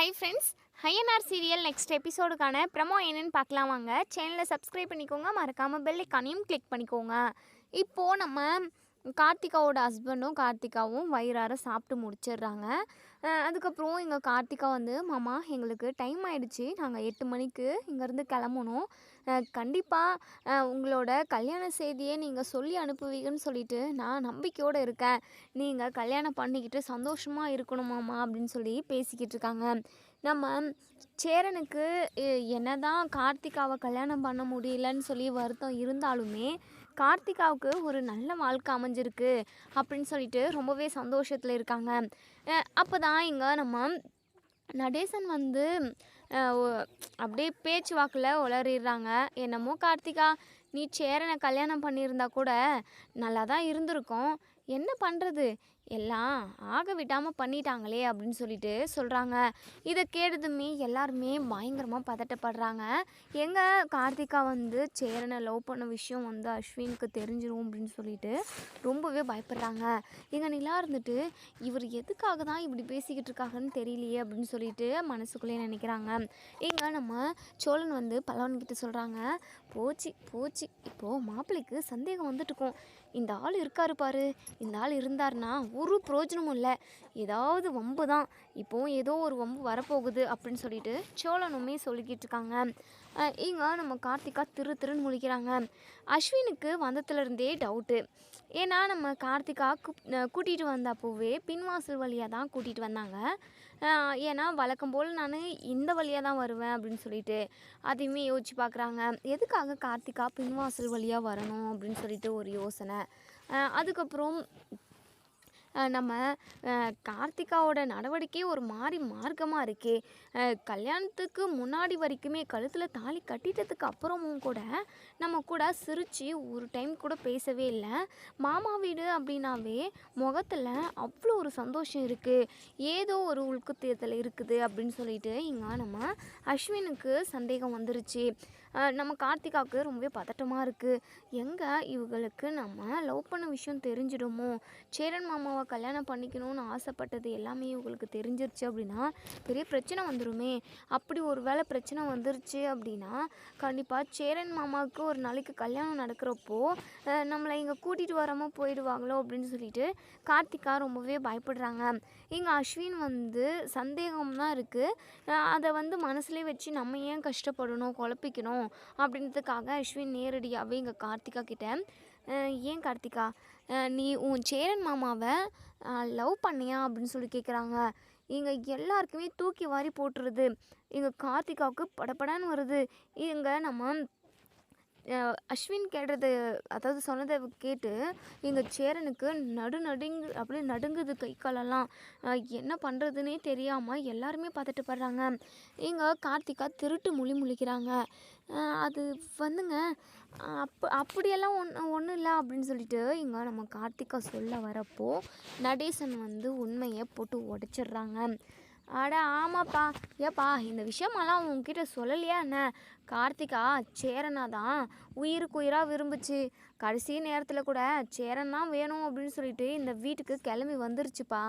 Hi friends Ayyanar serial next எபிசோடுக்கான promo என்னன்னு பார்க்கலாம் வாங்க. சேனலை சப்ஸ்கிரைப் பண்ணிக்கோங்க. மறக்காமல் பெல் ஐக்கானையும் கிளிக் பண்ணிக்கோங்க. இப்போது நம்ம கார்த்திகாவோட ஹஸ்பண்டும் கார்த்திகாவும் வயிறார சாப்பிட்டு முடிச்சிடுறாங்க. அதுக்கப்புறம் எங்கள் கார்த்திகா வந்து மாமா எங்களுக்கு டைம் ஆகிடுச்சி நாங்கள் எட்டு மணிக்கு இங்கேருந்து கிளம்பணும். கண்டிப்பாக உங்களோட கல்யாண செய்தியை நீங்கள் சொல்லி அனுப்புவீங்கன்னு சொல்லிட்டு நான் நம்பிக்கையோடு இருக்கேன். நீங்கள் கல்யாணம் பண்ணிக்கிட்டு சந்தோஷமாக இருக்கணும் மாமா அப்படின்னு சொல்லி பேசிக்கிட்டு இருக்காங்க. நம்ம சேரனுக்கு என்ன தான் கார்த்திகாவை கல்யாணம் பண்ண முடியலன்னு சொல்லி வருத்தம் இருந்தாலுமே கார்த்திகாவுக்கு ஒரு நல்ல வாழ்க்கை அமைஞ்சிருக்கு அப்படின்னு சொல்லிட்டு ரொம்பவே சந்தோஷத்தில் இருக்காங்க. அப்போ தான் இங்கே நம்ம நடேசன் வந்து அப்படியே பேச்சு வாக்கில் உளறிடுறாங்க. என்னமோ கார்த்திகா நீ சேரனை கல்யாணம் பண்ணியிருந்தா கூட நல்லா தான் இருந்திருக்கும். என்ன பண்ணுறது எல்லாம் ஆக விடாமல் பண்ணிட்டாங்களே அப்படின்னு சொல்லிட்டு சொல்கிறாங்க இதை கேட்டதுமே எல்லாருமே பயங்கரமாக பதட்டப்படுறாங்க. எங்கள் கார்த்திகா வந்து சேரனை லவ் பண்ண விஷயம் வந்து அஸ்வினுக்கு தெரிஞ்சிரும் அப்படின்னு சொல்லிட்டு ரொம்பவே பயப்படுறாங்க. எங்கள் நிலா இருந்துட்டு இவர் எதுக்காக தான் இப்படி பேசிக்கிட்டு இருக்காங்கன்னு தெரியலையே அப்படின்னு சொல்லிட்டு மனசுக்குள்ளேயே நினைக்கிறாங்க. இங்கே நம்ம சோழன் வந்து பல்லவன்கிட்ட சொல்கிறாங்க போச்சு போச்சு. இப்போது மாப்பிள்ளைக்கு சந்தேகம் வந்துட்டுருக்கோம் இந்த ஆள் இருக்காரு பாரு. இந்த ஆள் இருந்தார்னா ஒரு பிரோஜனமும் இல்லை. ஏதாவது வம்பு தான். இப்போவும் ஏதோ ஒரு வம்பு வரப்போகுது அப்படின்னு சொல்லிட்டு சோழனுமே சொல்லிக்கிட்டு இருக்காங்க. இங்கே நம்ம கார்த்திகா திரு திருன்னு முழிக்கிறாங்க. அஸ்வினுக்கு வந்ததுலேருந்தே டவுட்டு ஏன்னா நம்ம கார்த்திகா கூட்டிகிட்டு வந்தப்போவே பின்வாசல் வழியாக தான் கூட்டிகிட்டு வந்தாங்க. ஏன்னா வழக்கம் போல் நான் இந்த வழியாக தான் வருவேன் அப்படின்னு சொல்லிட்டு அதையுமே யோசிச்சு பார்க்குறாங்க எதுக்காக கார்த்திகா பின்வாசல் வழியாக வரணும் அப்படின்னு சொல்லிட்டு ஒரு யோசனை. அதுக்கப்புறம் நம்ம கார்த்திகாவோட நடவடிக்கை ஒரு மாதிரி மார்க்கமாக இருக்கே. கல்யாணத்துக்கு முன்னாடி வரைக்குமே கழுத்தில் தாலி கட்டிட்டதுக்கு அப்புறமும் கூட நம்ம கூட சிரித்து ஒரு டைம் கூட பேசவே இல்லை. மாமா வீடு அப்படின்னாவே முகத்தில் அவ்வளோ ஒரு சந்தோஷம் இருக்குது ஏதோ ஒரு உள்குத்தியத்தில் இருக்குது அப்படின்னு சொல்லிட்டு இங்கே நம்ம அஸ்வினுக்கு சந்தேகம் வந்துருச்சு. நம்ம கார்த்திகாவுக்கு ரொம்பவே பதட்டமாக இருக்குது எங்கே இவங்களுக்கு நம்ம லவ் பண்ண விஷயம் தெரிஞ்சிடுமோ? சேரன் மாமாவை கல்யாணம் பண்ணிக்கணும்னு ஆசைப்பட்டது எல்லாமே இவங்களுக்கு தெரிஞ்சிருச்சு அப்படின்னா பெரிய பிரச்சனை வந்துருமே. அப்படி ஒரு வேளை பிரச்சனை வந்துருச்சு அப்படின்னா கண்டிப்பாக சேரன் மாமாவுக்கு ஒரு நாளைக்கு கல்யாணம் நடக்கிறப்போ நம்மளை இங்கே கூட்டிகிட்டு வராமல் போயிடுவாங்களோ அப்படின்னு சொல்லிட்டு கார்த்திகா ரொம்பவே பயப்படுறாங்க. இங்கே அஸ்வின் வந்து சந்தேகம் தான் இருக்குது அதை வந்து மனசுலேயே வச்சு நம்ம ஏன் கஷ்டப்படணும் குழப்பிக்கணும்? அப்படின்றதுக்காக அஸ்வின் நேரடியாகவே இங்கே கார்த்திகா கிட்ட ஏன் கார்த்திகா? நீ உன் சேரன் மாமாவை லவ் பண்ணியா? அப்படின்னு சொல்லி கேட்குறாங்க இங்கே எல்லாருக்குமே தூக்கி வாரி போட்டுருது. இங்கே கார்த்திகாவுக்கு படபடன்னு வருது. இங்கே நம்ம அஸ்வின் கேட்டது அதாவது சொன்னதை கேட்டு எங்கள் சேரனுக்கு நடு நடுங்கு அப்படியே நடுங்குது கை காலெல்லாம். என்ன பண்ணுறதுனே தெரியாமல் எல்லாருமே பார்த்துட்டு படுறாங்க இங்கே கார்த்திகா திருட்டு மொழி முழிக்கிறாங்க. அது வந்துங்க அப்போ அப்படியெல்லாம் ஒன்று ஒன்றும் இல்லை அப்படின்னு சொல்லிட்டு இங்கே நம்ம கார்த்திகா சொல்ல வரப்போ நடேசன் வந்து உண்மையை போட்டு உடச்சிட்றாங்க. அட ஆமாப்பா. ஏப்பா இந்த விஷயமெல்லாம் உங்ககிட்ட சொல்லலையா என்ன? கார்த்திகா சேரனா தான் உயிருக்கு உயிராக விரும்புச்சு. கடைசி நேரத்தில் கூட சேரன் தான் வேணும் அப்படின்னு சொல்லிட்டு இந்த வீட்டுக்கு கிளம்பி வந்துருச்சுப்பா.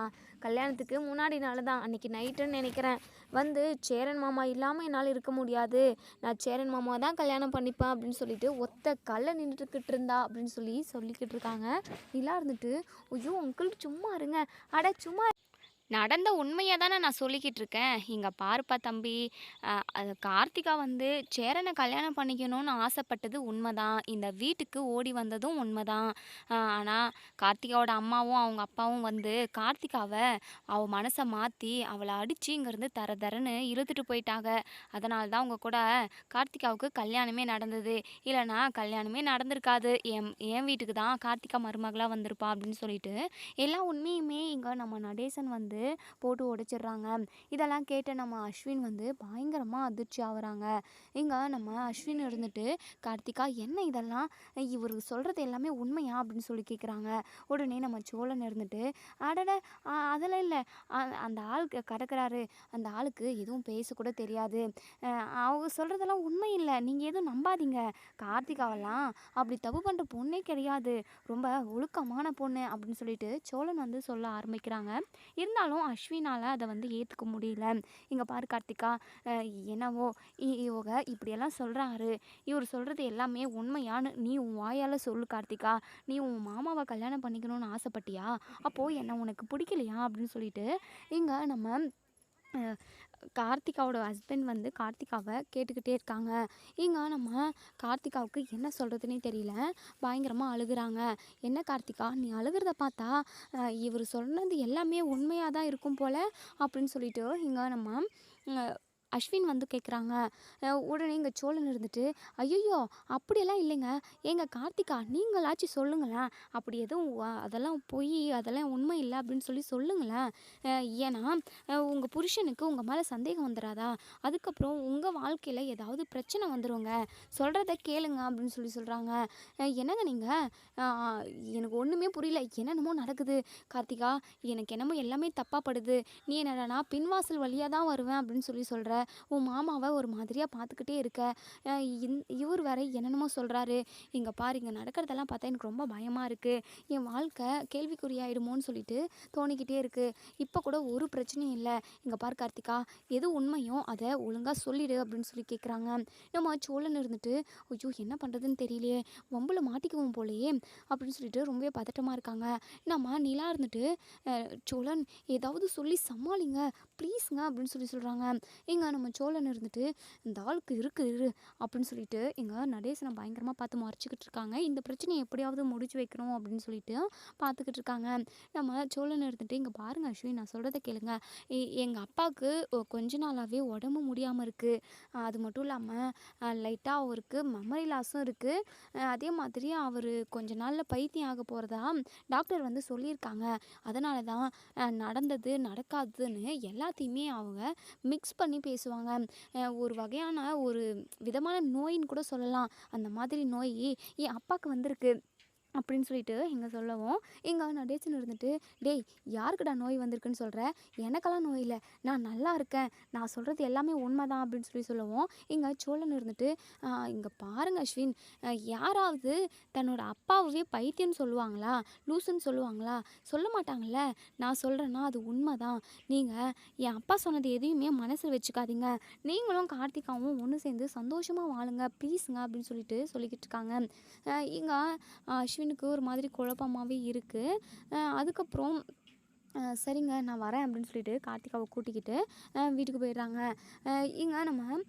கல்யாணத்துக்கு முன்னாடி நாள் தான். அன்றைக்கி நைட்டுன்னு நினைக்கிறேன். வந்து சேரன் மாமா இல்லாமல் என்னால் இருக்க முடியாது. நான் சேரன் மாமா தான் கல்யாணம் பண்ணிப்பேன் அப்படின்னு சொல்லிட்டு ஒத்த கல்ல நின்றுக்கிட்டு இருந்தா அப்படின்னு சொல்லி சொல்லிக்கிட்டு இருக்காங்க. நிலா இருந்துட்டு ஐயோ உங்களுக்கு சும்மா இருங்க. அட சும்மா நடந்த உண்மையை தானே நான் சொல்லிக்கிட்டு இருக்கேன். இங்கே பாருப்பா தம்பி. அது கார்த்திகா வந்து சேரனை கல்யாணம் பண்ணிக்கணும்னு ஆசைப்பட்டது உண்மைதான். இந்த வீட்டுக்கு ஓடி வந்ததும் உண்மைதான். ஆனால் கார்த்திகாவோட அம்மாவும் அவங்க அப்பாவும் வந்து கார்த்திகாவை அவள் மனசை மாற்றி அவளை அடித்து இங்கேருந்து தர தரன்னு இழுத்துட்டு போயிட்டாங்க. அதனால தான் அவங்க கூட கார்த்திகாவுக்கு கல்யாணமே நடந்தது. இல்லைனா கல்யாணமே நடந்திருக்காது. என் என் வீட்டுக்கு தான் கார்த்திகா மருமகளாக வந்திருப்பா அப்படின்னு சொல்லிட்டு எல்லா உண்மையுமே இங்கே நம்ம நடேசன் வந்து போட்டு உடைச்சிடுறாங்க. இதெல்லாம் கேட்ட நம்ம அஸ்வின் வந்து பயங்கரமாக அதிர்ச்சி ஆகுறாங்க. இங்கே நம்ம அஸ்வின் இருந்துட்டு கார்த்திகா என்ன இதெல்லாம்? இவர் சொல்கிறது எல்லாமே உண்மையா? அப்படின்னு சொல்லி கேட்குறாங்க உடனே நம்ம சோழன் இருந்துட்டு அடட அதெல்லாம் இல்லை. அந்த ஆள் க- அந்த ஆளுக்கு எதுவும் பேசக்கூட தெரியாது. அவங்க சொல்கிறதெல்லாம் உண்மை இல்லை. நீங்கள் எதுவும் நம்பாதீங்க. கார்த்திகாவெல்லாம் அப்படி தப்பு பண்ணுற பொண்ணே கிடையாது. ரொம்ப ஒழுக்கமான பொண்ணு. அப்படின்னு சொல்லிட்டு சோழன் வந்து சொல்ல ஆரம்பிக்கிறாங்க. இருந்தால் இருந்தாலும் அஸ்வினால் அதை வந்து ஏற்றுக்க முடியல. இங்கே பாரு கார்த்திகா என்னவோ இ- இவங்க இப்படியெல்லாம் சொல்கிறாரு இவர் சொல்கிறது எல்லாமே உண்மையான்னு நீ உன் வாயால் சொல்லு கார்த்திகா. நீ உன் மாமாவை கல்யாணம் பண்ணிக்கணும்னு ஆசைப்பட்டியா? அப்போது என்ன உனக்கு பிடிக்கலையா? அப்படின்னு சொல்லிட்டு இங்கே நம்ம கார்த்திகாவோட ஹஸ்பண்ட் வந்து கார்த்திகாவை கேட்டுக்கிட்டே இருக்காங்க. இங்கே நம்ம கார்த்திகாவுக்கு என்ன சொல்கிறதுனே தெரியல. பயங்கரமாக அழுகுறாங்க. என்ன கார்த்திகா நீ அழுகிறத பார்த்தா இவர் சொன்னது எல்லாமே உண்மையாக தான் இருக்கும் போல் அப்படின்னு சொல்லிட்டு இங்கே நம்ம அஸ்வின் வந்து கேட்குறாங்க உடனே இங்கே சோழன் இருந்துட்டு ஐயோ அப்படியெல்லாம் இல்லைங்க. ஏங்க கார்த்திகா நீங்களாச்சும் சொல்லுங்களேன். அப்படி எதுவும் அதெல்லாம் பொய் அதெல்லாம் உண்மை இல்லை அப்படின்னு சொல்லி சொல்லுங்களேன். ஏன்னா உங்கள் புருஷனுக்கு உங்கள் மேலே சந்தேகம் வந்துடாதா அதுக்கப்புறம் உங்கள் வாழ்க்கையில் ஏதாவது பிரச்சனை வந்துருங்க. சொல்கிறத கேளுங்க அப்படின்னு சொல்லி சொல்கிறாங்க என்னங்க நீங்கள் எனக்கு ஒன்றுமே புரியல. என்னென்னமோ நடக்குது. கார்த்திகா எனக்கு என்னமோ எல்லாமே தப்பாக படுது. நீ என்னடா பின்வாசல் வழியாக தான் வருவேன் அப்படின்னு சொல்லி சொல்கிற உன் மாமாவை ஒரு மாதிரியாக பார்த்துக்கிட்டே இருக்க. இந்- இவர் வேற என்னென்னமோ சொல்கிறாரு இங்கே பாரு இங்கே நடக்கிறதெல்லாம் பார்த்தா எனக்கு ரொம்ப பயமாக இருக்குது என் வாழ்க்கை கேள்விக்குறியாயிடுமோன்னு சொல்லிட்டு தோணிக்கிட்டே இருக்குது இப்போ கூட ஒரு பிரச்சனையும் இல்லை. இங்கே பாரு கார்த்திகா எது உண்மையோ அதை ஒழுங்காக சொல்லிடு அப்படின்னு சொல்லி கேட்குறாங்க நம்ம சோழன் இருந்துட்டு ஐயோ என்ன பண்ணுறதுன்னு தெரியலையே. வம்பில் மாட்டிக்குவோம் போலையே. அப்படின்னு சொல்லிட்டு ரொம்பவே பதட்டமாக இருக்காங்க. நம்ம நிலா இருந்துட்டு சோழன் ஏதாவது சொல்லி சமாளிங்க. ப்ளீஸுங்க. அப்படின்னு சொல்லி சொல்கிறாங்க இங்கே நம்ம சோழன் இருந்துட்டு இந்த ஆளுக்கு இருக்கு இரு அப்படின்னு சொல்லிட்டு எங்கள் நடேசனை பயங்கரமாக பார்த்து மறைச்சிக்கிட்டு இருக்காங்க. இந்த பிரச்சனையை எப்படியாவது முடிச்சு வைக்கணும் அப்படின்னு சொல்லிட்டு பார்த்துக்கிட்டு இருக்காங்க. நம்ம சோழன் இருந்துட்டு இங்கே பாருங்க அஸ்வின் நான் சொல்கிறத கேளுங்க. எங்கள் அப்பாவுக்கு கொஞ்ச நாளாகவே உடம்பு முடியாமல் இருக்குது அது மட்டும் இல்லாமல் லைட்டாக அவருக்கு மெமரி லாஸும் இருக்குது அதே மாதிரி அவர் கொஞ்ச நாளில் பைத்தியம் ஆக போகிறதா டாக்டர் வந்து சொல்லியிருக்காங்க. அதனால தான் நடந்தது நடக்காதுன்னு எல்லாத்தையுமே அவங்க மிக்ஸ் பண்ணி பேசுவாங்க. ஒரு வகையான ஒரு விதமான நோயின்னு கூட சொல்லலாம். அந்த மாதிரி நோய் என் அப்பாவுக்கு வந்திருக்கு. அப்படின்னு சொல்லிட்டு இங்கே சொல்லவும் இங்கே நடேச்சன் இருந்துட்டு டேய் யாருக்குடா நோய் வந்திருக்குன்னு சொல்கிற எனக்கெல்லாம் நோய் இல்லை. நான் நல்லா இருக்கேன். நான் சொல்கிறது எல்லாமே உண்மைதான் அப்படின்னு சொல்லி சொல்லுவோம் இங்கே சோழன் இருந்துட்டு இங்கே பாருங்க அஸ்வின். யாராவது தன்னோட அப்பாவே பைத்தியம்னு சொல்லுவாங்களா? லூசுன்னு சொல்லுவாங்களா? சொல்ல மாட்டாங்கல்ல. நான் சொல்கிறேன்னா அது உண்மைதான். நீங்கள் என் அப்பா சொன்னது எதையுமே மனசில் வச்சுக்காதீங்க. நீங்களும் கார்த்திகாவும் ஒன்று சேர்ந்து சந்தோஷமாக வாழுங்க. ப்ளீஸுங்க அப்படின்னு சொல்லிட்டு சொல்லிக்கிட்டு இருக்காங்க. இங்கே அஸ்வினுக்கு ஒரு மாதிரி குழப்பமாகவே இருக்குது அதுக்கப்புறம் சரிங்க நான் வரேன் அப்படின்னு சொல்லிட்டு கார்த்திகாவை கூட்டிக்கிட்டு வீட்டுக்கு போயிடுறாங்க. இங்கே நம்ம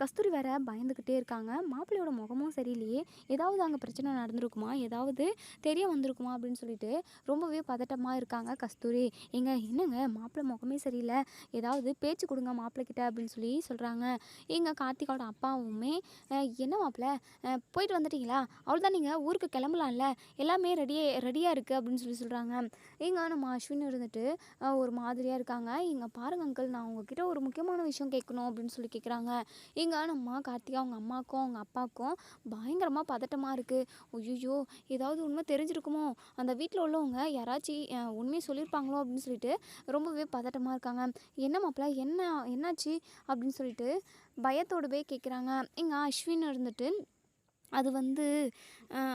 கஸ்தூரி வேற பயந்துக்கிட்டே இருக்காங்க. மாப்பிள்ளையோட முகமும் சரியில்லையே. ஏதாவது அங்கே பிரச்சனை நடந்திருக்குமா? ஏதாவது தெரிய வந்திருக்குமா? அப்படின்னு சொல்லிட்டு ரொம்பவே பதட்டமாக இருக்காங்க கஸ்தூரி. எங்க என்னங்க மாப்பிள்ளை முகமே சரியில்லை. ஏதாவது பேச்சு கொடுங்க மாப்பிள்ளைக்கிட்ட அப்படின்னு சொல்லி சொல்கிறாங்க எங்கள் கார்த்திகாவோட அப்பாவுமே என்ன மாப்பிள்ளை? போயிட்டு வந்துட்டீங்களா? அவ்வளோதான் நீங்கள் ஊருக்கு கிளம்பலாம்ல. எல்லாமே ரெடியே ரெடியாக இருக்குது அப்படின்னு சொல்லி சொல்கிறாங்க இங்கே நம்ம அஸ்வின் இருந்துட்டு ஒரு மாதிரியாக இருக்காங்க. இங்கே பாருங்க அங்கிள் நான் உங்ககிட்ட ஒரு முக்கியமான விஷயம் கேட்கணும் அப்படின்னு சொல்லி கேட்குறாங்க இங்கே நம்ம கார்த்திகா அவங்க அம்மாவுக்கும் அவங்க அப்பாவுக்கும் பயங்கரமாக பதட்டமாக இருக்குது ஐயோ ஏதாவது உண்மை தெரிஞ்சிருக்குமோ? அந்த வீட்டில் உள்ளவங்க யாராச்சும் உண்மையை சொல்லியிருப்பாங்களோ அப்படின்னு சொல்லிட்டு ரொம்பவே பதட்டமாக இருக்காங்க. என்ன மாப்பிள்ள என்ன என்னாச்சு? அப்படின்னு சொல்லிட்டு பயத்தோடு போய் கேட்குறாங்க இங்கே அஸ்வின் இருந்துட்டு அது வந்து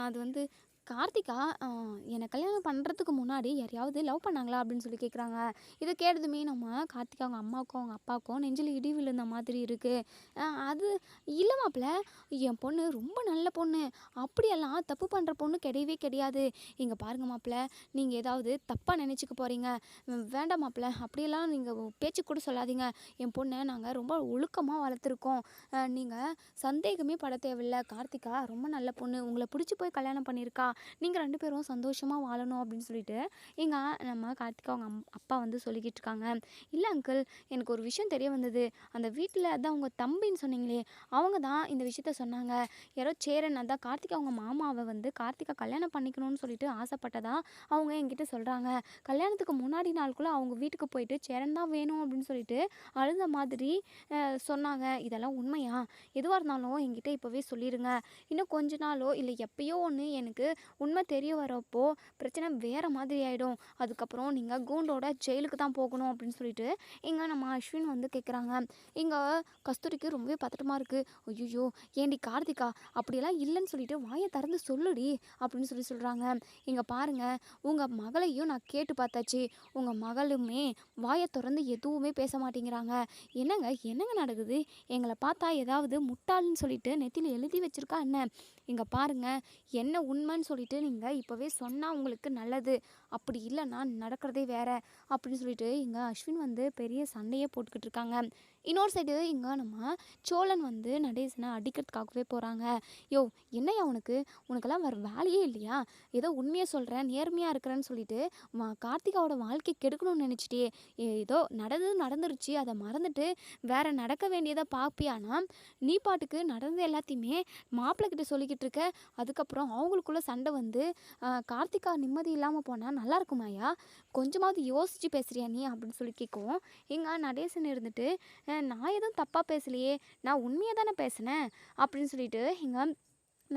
அது வந்து கார்த்திகா என்னை கல்யாணம் பண்ணுறதுக்கு முன்னாடி யாரையாவது லவ் பண்ணாங்களா? அப்படின்னு சொல்லி கேட்குறாங்க இதை கேட்டதுமே நம்ம கார்த்திகா அவங்க அம்மாவுக்கும் அவங்க அப்பாவுக்கும் நெஞ்சில் இடி விழுந்த மாதிரி இருக்குது அது இல்லை மாப்பிள்ள என் பொண்ணு ரொம்ப நல்ல பொண்ணு. அப்படியெல்லாம் தப்பு பண்ணுற பொண்ணு கிடையவே கிடையாது. இங்கே பாருங்க மாப்பிள்ள நீங்கள் ஏதாவது தப்பாக நினச்சிக்க போகிறீங்க வேண்டாம் மாப்பிள்ள அப்படியெல்லாம் நீங்கள் பேச்சு கூட சொல்லாதீங்க. என் பொண்ணை நாங்கள் ரொம்ப ஒழுக்கமாக வளர்த்துருக்கோம். நீங்கள் சந்தேகமே பட தேவையில்ல. கார்த்திகா ரொம்ப நல்ல பொண்ணு. உங்களை பிடிச்சி போய் கல்யாணம் பண்ணியிருக்கா. நீங்கள் ரெண்டு பேரும் சந்தோஷமாக வாழணும் அப்படின்னு சொல்லிட்டு எங்கள் நம்ம கார்த்திகா அவங்க அப்பா வந்து சொல்லிக்கிட்டு இருக்காங்க. இல்லை அங்கிள் எனக்கு ஒரு விஷயம் தெரிய வந்தது. அந்த வீட்டில் அதான் உங்கள் தம்பின்னு சொன்னீங்களே அவங்க தான் இந்த விஷயத்த சொன்னாங்க. யாரோ சேரன் அதான் கார்த்திகா அவங்க மாமாவை வந்து கார்த்திகா கல்யாணம் பண்ணிக்கணும்னு சொல்லிட்டு ஆசைப்பட்டதா அவங்க என்கிட்ட சொல்கிறாங்க கல்யாணத்துக்கு முன்னாடி நாளுக்குள்ளே அவங்க வீட்டுக்கு போயிட்டு சேரன் தான் வேணும் அப்படின்னு சொல்லிட்டு அழுத மாதிரி சொன்னாங்க. இதெல்லாம் உண்மையா? எதுவாக இருந்தாலும் என்கிட்ட இப்போவே சொல்லிடுங்க இன்னும் கொஞ்ச நாளோ இல்லை எப்பயோ ஒன்று எனக்கு உண்மை தெரிய வரப்போ பிரச்சனை வேறு மாதிரி ஆகிடும் அதுக்கப்புறம் நீங்கள் கூண்டோட ஜெயிலுக்கு தான் போகணும் அப்படின்னு சொல்லிட்டு இங்கே நம்ம அஸ்வின் வந்து கேட்குறாங்க இங்கே கஸ்தூரிக்கு ரொம்பவே பதட்டமாக இருக்குது ஐயோ ஏண்டி கார்த்திகா? அப்படியெல்லாம் இல்லைன்னு சொல்லிட்டு வாயை திறந்து சொல்லுடி அப்படின்னு சொல்லி சொல்கிறாங்க இங்கே பாருங்கள் உங்கள் மகளையும் நான் கேட்டு பார்த்தாச்சு. உங்கள் மகளுமே வாயை திறந்து எதுவுமே பேச மாட்டேங்கிறாங்க. என்னங்க என்னங்க நடக்குது? எங்களை பார்த்தா ஏதாவது முட்டாள்னு சொல்லிட்டு நெத்தியில் எழுதி வச்சுருக்கா என்ன? இங்கே பாருங்க என்ன உண்மைன்னு சொல்லிட்டு நீங்கள் இப்போவே சொன்னால் உங்களுக்கு நல்லது. அப்படி இல்லைன்னா நடக்கிறதே வேறு அப்படின்னு சொல்லிட்டு இங்கே அஸ்வின் வந்து பெரிய சண்டையே போட்டுக்கிட்டு இருக்காங்க. இன்னொரு சைடு இங்கே நம்ம சோழன் வந்து நடேசனை அடிக்கிறதுக்காகவே போகிறாங்க யோ என்னய்யா உனக்கு? உனக்கெல்லாம் வேறு வேலையே இல்லையா? ஏதோ உண்மையை சொல்கிறேன் நேர்மையாக இருக்கிறேன்னு சொல்லிட்டு மா கார்த்திகாவோட வாழ்க்கை கெடுக்கணும்னு நினச்சிட்டே ஏதோ நடந்தது நடந்துருச்சு அதை மறந்துட்டு வேற நடக்க வேண்டியதை பார்ப்பியானா நீ பாட்டுக்கு நடந்த எல்லாத்தையுமே மாப்பிள்ளைக்கிட்ட சொல்லிக்கிட்டு இருக்க. அதுக்கப்புறம் அவங்களுக்குள்ள சண்டை வந்து கார்த்திகா நிம்மதி இல்லாமல் போனால் நல்லா இருக்குமாயா கொஞ்சமாவது யோசித்து பேசுகிறியா நீ? அப்படின்னு சொல்லி கேட்கவும் எங்கள் நடேசன் இருந்துட்டு நான் எதுவும் தப்பாக பேசலையே நான் உண்மையாக தானே பேசினேன்? அப்படின்னு சொல்லிட்டு எங்கள்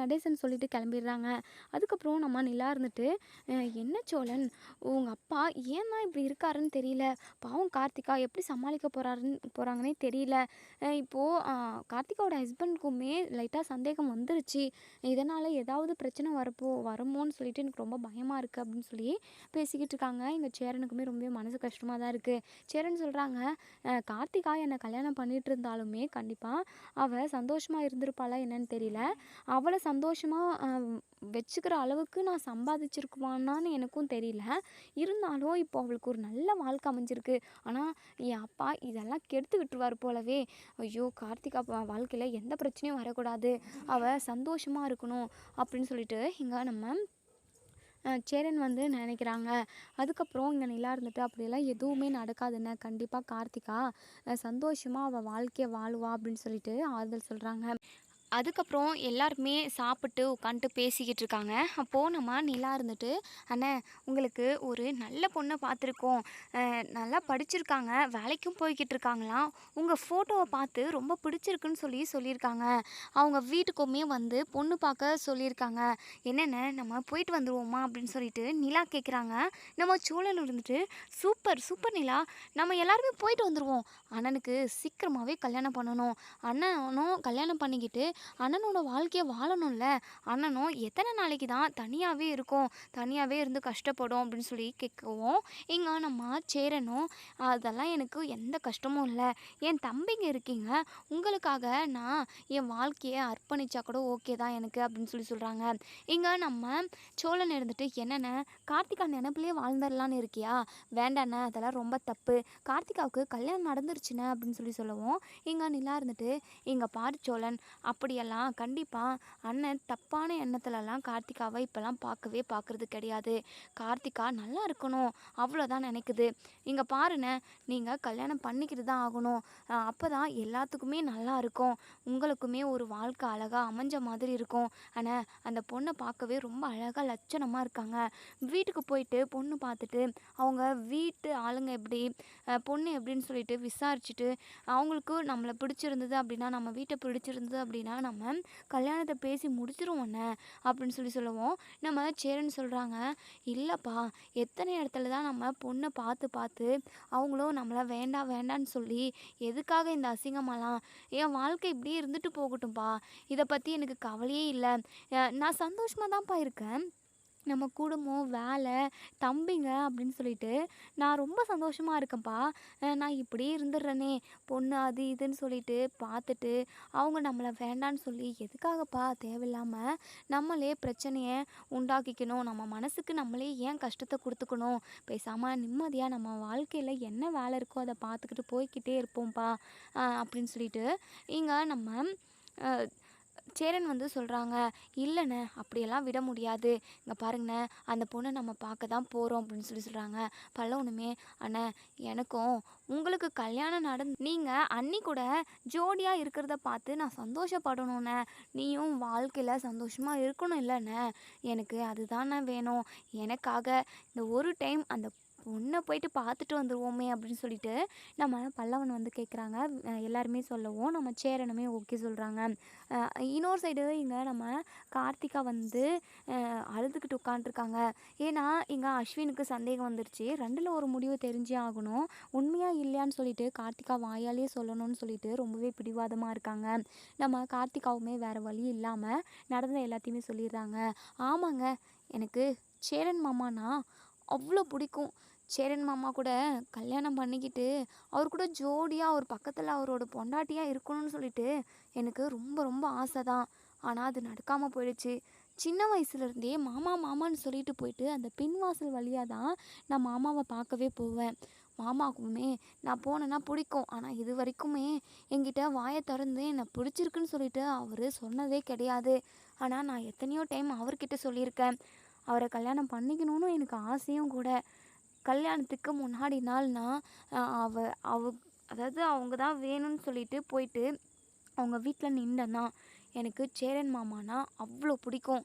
நடேசன் சொல்லிட்டு கிளம்பிடுறாங்க. அதுக்கப்புறம் நம்ம நிலா இருந்துட்டு என்ன சோழன்? உங்கள் அப்பா ஏன் தான் இப்படி இருக்காருன்னு தெரியல. பாவம் கார்த்திகா எப்படி சமாளிக்க போகிறாருன்னு போகிறாங்கன்னே தெரியல. இப்போது கார்த்திகாவோட ஹஸ்பண்டுக்குமே லைட்டாக சந்தேகம் வந்துருச்சு. இதனால் ஏதாவது பிரச்சனை வரப்போ வருமோன்னு சொல்லிட்டு எனக்கு ரொம்ப பயமாக இருக்குது அப்படின்னு சொல்லி பேசிக்கிட்டு இருக்காங்க. எங்கள் சேரனுக்குமே ரொம்பவே மனசு கஷ்டமாக தான் இருக்குது சேரன் சொல்கிறாங்க கார்த்திகா என்னை கல்யாணம் பண்ணிகிட்டு இருந்தாலுமே கண்டிப்பாக அவள் சந்தோஷமாக இருந்திருப்பாளா என்னன்னு தெரியல. அவளை சந்தோஷமாக வச்சுக்கிற அளவுக்கு நான் சம்பாதிச்சிருக்குவானான்னு எனக்கும் தெரியல. இருந்தாலும் இப்போ அவளுக்கு ஒரு நல்ல வாழ்க்கை அமைஞ்சிருக்கு. ஆனால் என் அப்பா இதெல்லாம் கெடுத்து விட்டுருவார் போலவே. ஐயோ கார்த்திகா வாழ்க்கையில் எந்த பிரச்சனையும் வரக்கூடாது. அவள் சந்தோஷமாக இருக்கணும் அப்படின்னு சொல்லிட்டு இங்கே நம்ம சேரன் வந்து நினைக்கிறாங்க. அதுக்கப்புறம் இங்கே நிலா இருந்துட்டு அப்படியெல்லாம் எதுவுமே நடக்காதுன்னு. கண்டிப்பாக கார்த்திகா சந்தோஷமாக அவள் வாழ்க்கையை வாழுவா அப்படின்னு சொல்லிட்டு ஆறுதல் சொல்கிறாங்க அதுக்கப்புறம் எல்லாருமே சாப்பிட்டு உட்காந்துட்டு பேசிக்கிட்டு இருக்காங்க. அப்போது நம்ம நிலா இருந்துட்டு அண்ணே உங்களுக்கு ஒரு நல்ல பொண்ணை பார்த்துருக்கோம். நல்லா படிச்சிருக்காங்க. வேலைக்கும் போய்கிட்டு இருக்காங்களாம். உங்கள் ஃபோட்டோவை பார்த்து ரொம்ப பிடிச்சிருக்குன்னு சொல்லி சொல்லியிருக்காங்க. அவங்க வீட்டுக்குமே வந்து பொண்ணு பார்க்க சொல்லியிருக்காங்க. என்னென்ன நம்ம போயிட்டு வந்துடுவோமா அப்படின்னு சொல்லிட்டு நிலா கேட்குறாங்க நம்ம சோழன் இருந்துட்டு சூப்பர் சூப்பர் நிலா. நம்ம எல்லாருமே போயிட்டு வந்துடுவோம் அண்ணனுக்கு சீக்கிரமாகவே கல்யாணம் பண்ணணும். அண்ணனும் கல்யாணம் பண்ணிக்கிட்டு அண்ணனோட வாழ்க்கையை வாழணும்ல? அண்ணனும் எத்தனை நாளைக்கு தான் தனியாகவே இருக்கும் தனியாகவே இருந்து கஷ்டப்படும் அப்படின்னு சொல்லி கேட்கவும் இங்கே நம்ம சேரணும் அதெல்லாம் எனக்கு எந்த கஷ்டமும் இல்லை. என் தம்பிங்க இருக்கீங்க உங்களுக்காக நான் என் வாழ்க்கையை அர்ப்பணிச்சா கூட ஓகே தான் எனக்கு அப்படின்னு சொல்லி சொல்கிறாங்க இங்கே நம்ம சோழன் இருந்துட்டு என்னென்ன கார்த்திகா நினப்புலேயே வாழ்ந்துடலான்னு இருக்கியா? வேண்டாண்ணே அதெல்லாம் ரொம்ப தப்பு. கார்த்திகாவுக்கு கல்யாணம் நடந்துருச்சுண்ணே அப்படின்னு சொல்லி சொல்லவும் இங்கே நிலா இருந்துட்டு இங்கே பாரு சோழன் அப்படியெல்லாம் கண்டிப்பாக அண்ணன் தப்பான எண்ணத்துலலாம் கார்த்திகாவை இப்போல்லாம் பார்க்கவே பார்க்குறது கிடையாது. கார்த்திகா நல்லா இருக்கணும் அவ்வளோதான் நினைக்குது. இங்கே பாருண்ணே நீங்கள் கல்யாணம் பண்ணிக்கிட்டு தான் ஆகணும். அப்போ தான் எல்லாத்துக்குமே நல்லா இருக்கும். உங்களுக்குமே ஒரு வாழ்க்கை அழகாக அமைஞ்ச மாதிரி இருக்கும். ஆனால் அந்த பொண்ணை பார்க்கவே ரொம்ப அழகாக லட்சணமாக இருக்காங்க. வீட்டுக்கு போயிட்டு பொண்ணு பார்த்துட்டு அவங்க வீட்டு ஆளுங்க எப்படி பொண்ணு எப்படின்னு சொல்லிட்டு விசாரிச்சுட்டு அவங்களுக்கு நம்மளை பிடிச்சிருந்தது அப்படின்னா நம்ம வீட்டை பிடிச்சிருந்தது அப்படின்னா நம்ம கல்யாணத்தை பேசி முடிச்சிருவோண்ணே அப்படின்னு சொல்லி சொல்லுவோம். நம்ம சரின்னு சொல்கிறாங்க இல்லைப்பா எத்தனை இடத்துல தான் நம்ம பொண்ணை பார்த்து பார்த்து அவங்களும் நம்மளை வேண்டாம் வேண்டான்னு சொல்லி எதுக்காக இந்த அசிங்கமெல்லாம் என் வாழ்க்கை இப்படியே இருந்துட்டு போகட்டும்ப்பா இதை பற்றி எனக்கு கவலையே இல்லை. நான் சந்தோஷமாக தான்ப்பா இருக்கேன். நம்ம குடும்பம் வேலை தம்பிங்க அப்படின்னு சொல்லிட்டு நான் ரொம்ப சந்தோஷமாக இருக்கேன்ப்பா. நான் இப்படியே இருந்துடுறேனே பொண்ணு அது இதுன்னு சொல்லிட்டு பார்த்துட்டு அவங்க நம்மளை வேண்டான்னு சொல்லி எதுக்காகப்பா தேவையில்லாமல் நம்மளே பிரச்சனையை உண்டாக்கிக்கணும். நம்ம மனசுக்கு நம்மளே ஏன் கஷ்டத்தை கொடுத்துக்கணும்? பேசாமல் நிம்மதியாக நம்ம வாழ்க்கையில் என்ன வேலை இருக்கோ அதை பார்த்துக்கிட்டு போய்க்கிட்டே இருப்போம்ப்பா அப்படின்னு சொல்லிட்டு இங்கே நம்ம சேரன் வந்து சொல்கிறாங்க இல்லைண்ணே அப்படியெல்லாம் விட முடியாது. இங்கே பாருங்கண்ணே அந்த பொண்ணை நம்ம பார்க்க தான் போகிறோம் அப்படின்னு சொல்லி சொல்கிறாங்க பல்லவனுமே அண்ணே எனக்கும் உங்களுக்கு கல்யாணம் நடந்து நீங்கள் அண்ணி கூட ஜோடியாக இருக்கிறத பார்த்து நான் சந்தோஷப்படணும்ண்ணே. நீயும் வாழ்க்கையில் சந்தோஷமாக இருக்கணும் இல்லைண்ணே. எனக்கு அதுதானே வேணும். எனக்காக இந்த ஒரு டைம் அந்த ஒன்றை போயிட்டு பார்த்துட்டு வந்துடுவோமே அப்படின்னு சொல்லிட்டு நம்ம பல்லவன் வந்து கேட்குறாங்க எல்லாருமே சொல்லவும் நம்ம சேரனுமே ஓகே சொல்கிறாங்க இன்னொரு சைடு இங்கே நம்ம கார்த்திகா வந்து அழுதுகிட்டு உட்காண்ட்ருக்காங்க ஏன்னா இங்கே அஸ்வினுக்கு சந்தேகம் வந்துருச்சு. ரெண்டில் ஒரு முடிவு தெரிஞ்சே ஆகணும். உண்மையாக இல்லையான்னு சொல்லிட்டு கார்த்திகா வாயாலே சொல்லணும்னு சொல்லிட்டு ரொம்பவே பிடிவாதமாக இருக்காங்க. நம்ம கார்த்திகாவுமே வேறு வழி இல்லாமல் நடந்த எல்லாத்தையுமே சொல்லிடுறாங்க. ஆமாங்க எனக்கு சேரன் மாமானா அவ்வளோ பிடிக்கும். சேரன் மாமா கூட கல்யாணம் பண்ணிக்கிட்டு அவர் கூட ஜோடியாக அவர் பக்கத்தில் அவரோட பொண்டாட்டியாக இருக்கணும்னு சொல்லிட்டு எனக்கு ரொம்ப ரொம்ப ஆசை தான். ஆனால் அது நடக்காமல் போயிடுச்சு. சின்ன வயசுலேருந்தே மாமா மாமான்னு சொல்லிட்டு போயிட்டு அந்த பின்வாசல் வழியாக தான் நான் மாமாவை பார்க்கவே போவேன். மாமாவுக்குமே நான் போனேன்னா பிடிக்கும். ஆனால் இது வரைக்குமே என்கிட்ட வாயை திறந்து என்னை பிடிச்சிருக்குன்னு சொல்லிட்டு அவர் சொன்னதே கிடையாது. ஆனால் நான் எத்தனையோ டைம் அவர்கிட்ட சொல்லியிருக்கேன். அவரை கல்யாணம் பண்ணிக்கணும்னு எனக்கு ஆசையும் கூட. கல்யாணத்துக்கு முன்னாடி நாள் நான் அவ அவ அதாவது அவங்க தான் வேணும்னு சொல்லிட்டு போயிட்டு அவங்க வீட்டில் நின்றேன்னா எனக்கு சேரன் மாமானா அவ்வளோ பிடிக்கும்.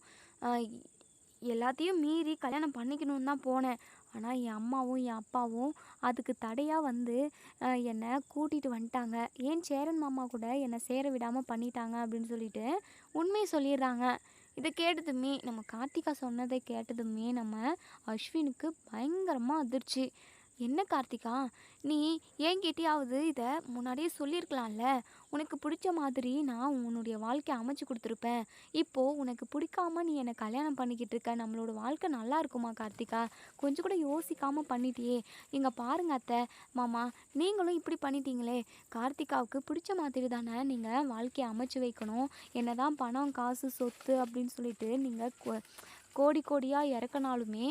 எல்லாத்தையும் மீறி கல்யாணம் பண்ணிக்கணும்னு தான் போனேன். ஆனால் என் அம்மாவும் என் அப்பாவும் அதுக்கு தடையாக வந்து என்னை கூட்டிகிட்டு வந்துட்டாங்க. ஏன் சேரன் மாமா கூட என்னை சேர விடாமல் பண்ணிட்டாங்க அப்படின்னு சொல்லிட்டு உண்மையை சொல்லிடுறாங்க. இதை கேட்டதுமே நம்ம கார்த்திகா சொன்னதை கேட்டதுமே நம்ம அஸ்வினுக்கு பயங்கரமாக அதிர்ச்சி. என்ன கார்த்திகா? நீ என்கிட்டயாவது இதை முன்னாடியே சொல்லியிருக்கலாம்ல உனக்கு பிடிச்ச மாதிரி நான் உன்னுடைய வாழ்க்கையை அமைச்சு கொடுத்துருப்பேன். இப்போது உனக்கு பிடிக்காம நீ என்னை கல்யாணம் பண்ணிக்கிட்டு இருக்க நம்மளோட வாழ்க்கை நல்லா இருக்குமா கார்த்திகா? கொஞ்சம் கூட யோசிக்காமல் பண்ணிட்டியே. இங்கே பாருங்க அத்தை. மாமா நீங்களும் இப்படி பண்ணிட்டீங்களே. கார்த்திகாவுக்கு பிடிச்ச மாதிரி தானே நீங்கள் வாழ்க்கையை அமைச்சு வைக்கணும். என்ன தான் பணம் காசு சொத்து அப்படின்னு சொல்லிட்டு நீங்கள் கோடி கோடியாக இறக்கினாலுமே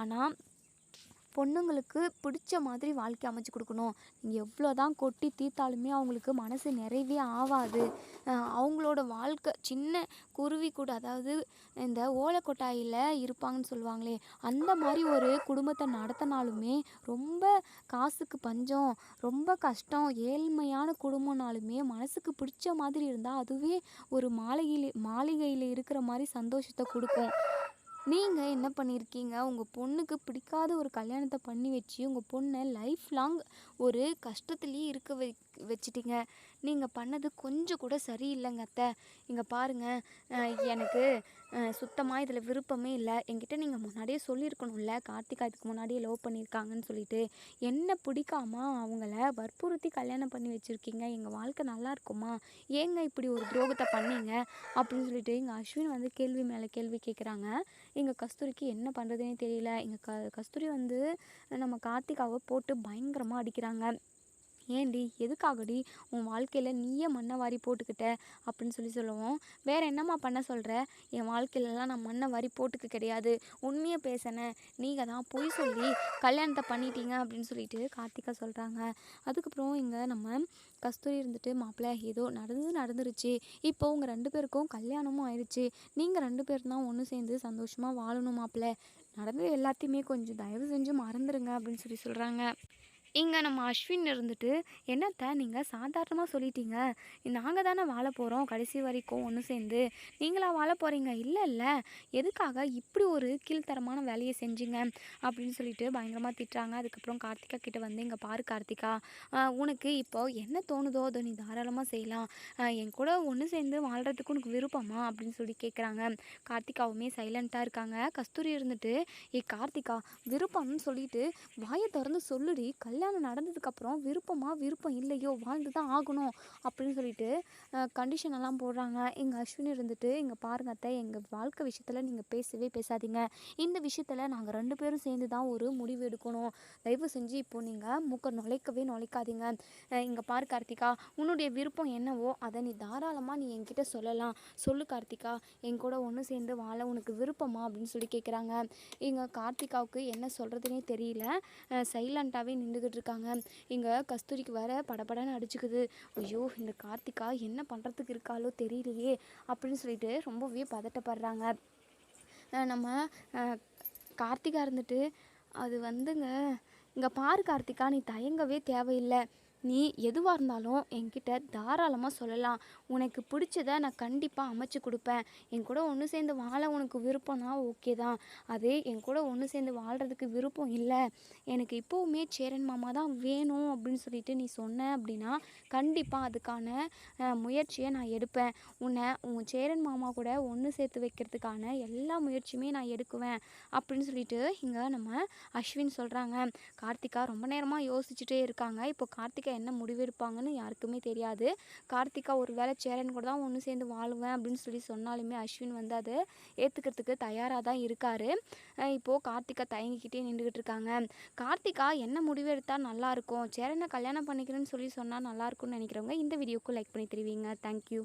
ஆனால் பொண்ணுங்களுக்கு பிடிச்ச மாதிரி வாழ்க்கை அமைச்சு கொடுக்கணும். நீங்கள் எவ்வளோ தான் கொட்டி தீர்த்தாலுமே அவங்களுக்கு மனசு நிறைவே ஆகாது அவங்களோட வாழ்க்கை சின்ன குருவி கூட அதாவது இந்த ஓலைக்கொட்டாயில் இருப்பாங்கன்னு சொல்லுவாங்களே அந்த மாதிரி ஒரு குடும்பத்தை நடத்தினாலுமே ரொம்ப காசுக்கு பஞ்சம் ரொம்ப கஷ்டம் ஏழ்மையான குடும்பம்னாலுமே மனசுக்கு பிடிச்ச மாதிரி இருந்தால் அதுவே ஒரு மாளிகையில் மாளிகையில் இருக்கிற மாதிரி சந்தோஷத்தை கொடுக்கும். நீங்கள் என்ன பண்ணியிருக்கீங்க உங்கள் பொண்ணுக்கு பிடிக்காத ஒரு கல்யாணத்தை பண்ணி வச்சு உங்கள் பொண்ணை லைஃப் லாங் ஒரு கஷ்டத்துலேயே இருக்க வை வச்சிட்டீங்க. நீங்கள் பண்ணது கொஞ்சம் கூட சரியில்லைங்க அத்தை. இங்கே பாருங்கள் எனக்கு சுத்தமாக இதில் விருப்பமே இல்லை. என்கிட்ட நீங்கள் முன்னாடியே சொல்லியிருக்கணும்ல. கார்த்திகா இதுக்கு முன்னாடியே லவ் பண்ணியிருக்காங்கன்னு சொல்லிட்டு. என்ன பிடிக்காம அவங்கள வற்புறுத்தி கல்யாணம் பண்ணி வச்சுருக்கீங்க? எங்கள் வாழ்க்கை நல்லா இருக்குமா? ஏங்க இப்படி ஒரு துரோகத்தை பண்ணீங்க? அப்படின்னு சொல்லிட்டு எங்கள் அஸ்வின் வந்து கேள்வி மேலே கேள்வி கேட்குறாங்க எங்கள் கஸ்தூரிக்கு என்ன பண்ணுறதுனே தெரியல. எங்கள் க கஸ்தூரி வந்து நம்ம கார்த்திகாவை போட்டு பயங்கரமாக அடிக்கிறாங்க. ஏண்டி எதுக்காகடி உன் வாழ்க்கையில் நீயே மண்ணை வாரி போட்டுக்கிட்ட? அப்படின்னு சொல்லி சொல்லுவோம். வேற என்னம்மா பண்ண சொல்கிற என் வாழ்க்கையிலலாம் நான் மண்ணை வாரி போட்டுக்க கிடையாது. உண்மையை பேசினேன் நீங்கள் தான் பொய் சொல்லி கல்யாணத்தை பண்ணிட்டீங்க அப்படின்னு சொல்லிட்டு கார்த்திகா சொல்கிறாங்க அதுக்கப்புறம் இங்கே நம்ம கஸ்தூரி இருந்துட்டு மாப்பிள்ளை ஏதோ நடந்து நடந்துருச்சு. இப்போ உங்கள் ரெண்டு பேருக்கும் கல்யாணமும் ஆயிடுச்சு நீங்கள் ரெண்டு பேரும் தான் ஒன்று சேர்ந்து சந்தோஷமாக வாழணும் மாப்பிள்ளை. நடந்தது எல்லாத்தையுமே கொஞ்சம் தயவு செஞ்சு மறந்துடுங்க அப்படின்னு சொல்லி சொல்கிறாங்க இங்கே நம்ம அஸ்வின் இருந்துட்டு என்னத்தை நீங்கள் சாதாரணமாக சொல்லிட்டீங்க? நாங்கள் தானே வாழ போகிறோம் கடைசி வரைக்கும் ஒன்று சேர்ந்து. நீங்களா வாழ போகிறீங்க இல்லை இல்லை. எதுக்காக இப்படி ஒரு கீழ்த்தரமான வேலையை செஞ்சீங்க? அப்படின்னு சொல்லிட்டு பயங்கரமாக திட்டுறாங்க. அதுக்கப்புறம் கார்த்திகா கிட்ட வந்து இங்கே பாரு கார்த்திகா உனக்கு இப்போ என்ன தோணுதோ அதை நீ தாராளமாக செய்யலாம். என் கூட ஒன்று சேர்ந்து வாழ்கிறதுக்கு உனக்கு விருப்பமா? அப்படின்னு சொல்லி கேட்குறாங்க கார்த்திகாவுமே சைலண்ட்டாக இருக்காங்க. கஸ்தூரி இருந்துட்டு ஏ கார்த்திகா விருப்பம்னு சொல்லிட்டு வாயை திறந்து சொல்லுடி கல் கல்யாணம் நடந்ததுக்கப்புறம் விருப்பமாக விருப்பம் இல்லையோ வாழ்ந்து தான் ஆகணும் அப்படின்னு சொல்லிட்டு கண்டிஷன் எல்லாம் போடுறாங்க. எங்கள் அஸ்வின் இருந்துட்டு இங்கே பாருங்க அத்தை எங்கள் வாழ்க்கை விஷயத்தில் நீங்கள் பேசவே பேசாதீங்க. இந்த விஷயத்தில் நாங்கள் ரெண்டு பேரும் சேர்ந்து தான் ஒரு முடிவு எடுக்கணும். தயவு செஞ்சு இப்போ நீங்கள் மூக்க நுழைக்கவே நுழைக்காதீங்க. இங்கே பாரு கார்த்திகா உன்னுடைய விருப்பம் என்னவோ அதை நீ தாராளமாக நீ என்கிட்ட சொல்லலாம். சொல்லு கார்த்திகா என் கூட ஒன்று சேர்ந்து வாழ உனக்கு விருப்பமா? அப்படின்னு சொல்லி கேட்குறாங்க எங்கள் கார்த்திகாவுக்கு என்ன சொல்கிறதுனே தெரியல. சைலண்ட்டாகவே நின்றுக்கிட்டு இருக்காங்க இங்கே கஸ்தூரிக்கு வர படபடன்னு அடிச்சுக்குது. ஐயோ இந்த கார்த்திகா என்ன பண்ணுறதுக்கு இருக்காளோ தெரியலையே அப்படின்னு சொல்லிட்டு ரொம்பவே பதட்டப்படுறாங்க. நம்ம கார்த்திகா இருந்துட்டு அது வந்துங்க இங்கே பாரு கார்த்திகா நீ தயங்கவே தேவையில்லை. நீ எதுவாக இருந்தாலும் என்கிட்ட தாராளமாக சொல்லலாம். உனக்கு பிடிச்சத நான் கண்டிப்பாக அமைச்சு கொடுப்பேன். என் கூட ஒன்று சேர்ந்து வாழ உனக்கு விருப்பம்னா ஓகே தான். அதே என் கூட ஒன்று சேர்ந்து வாழ்கிறதுக்கு விருப்பம் இல்லை. எனக்கு இப்போவுமே சேரன் மாமா தான் வேணும் அப்படின்னு சொல்லிட்டு நீ சொன்ன அப்படின்னா கண்டிப்பாக அதுக்கான முயற்சியை நான் எடுப்பேன். உன்னை உன் சேரன் மாமா கூட ஒன்று சேர்த்து வைக்கிறதுக்கான எல்லா முயற்சியுமே நான் எடுக்குவேன் அப்படின்னு சொல்லிட்டு இங்கே நம்ம அஸ்வின் சொல்கிறாங்க கார்த்திகா ரொம்ப நேரமாக யோசிச்சுட்டே இருக்காங்க. இப்போ கார்த்திகா என்ன முடிவெடுப்பாங்கன்னு யாருக்குமே தெரியாது. கார்த்திகா ஒரு வேளை சேரன் கூட தான் ஒன்று சேர்ந்து வாழுவேன் அப்படின்னு சொல்லி சொன்னாலுமே அஸ்வின் வந்து அதை ஏற்றுக்கிறதுக்கு தயாராக தான் இருக்கார். இப்போது கார்த்திகா தயங்கிக்கிட்டே நின்றுக்கிட்டு இருக்காங்க. கார்த்திகா என்ன முடிவு எடுத்தால் நல்லாயிருக்கும் சேரனை கல்யாணம் பண்ணிக்கிறேன்னு சொல்லி சொன்னால் நல்லாயிருக்கும்னு நினைக்கிறவங்க இந்த வீடியோக்கு லைக் பண்ணி தெரிவிங்க. தேங்க்யூ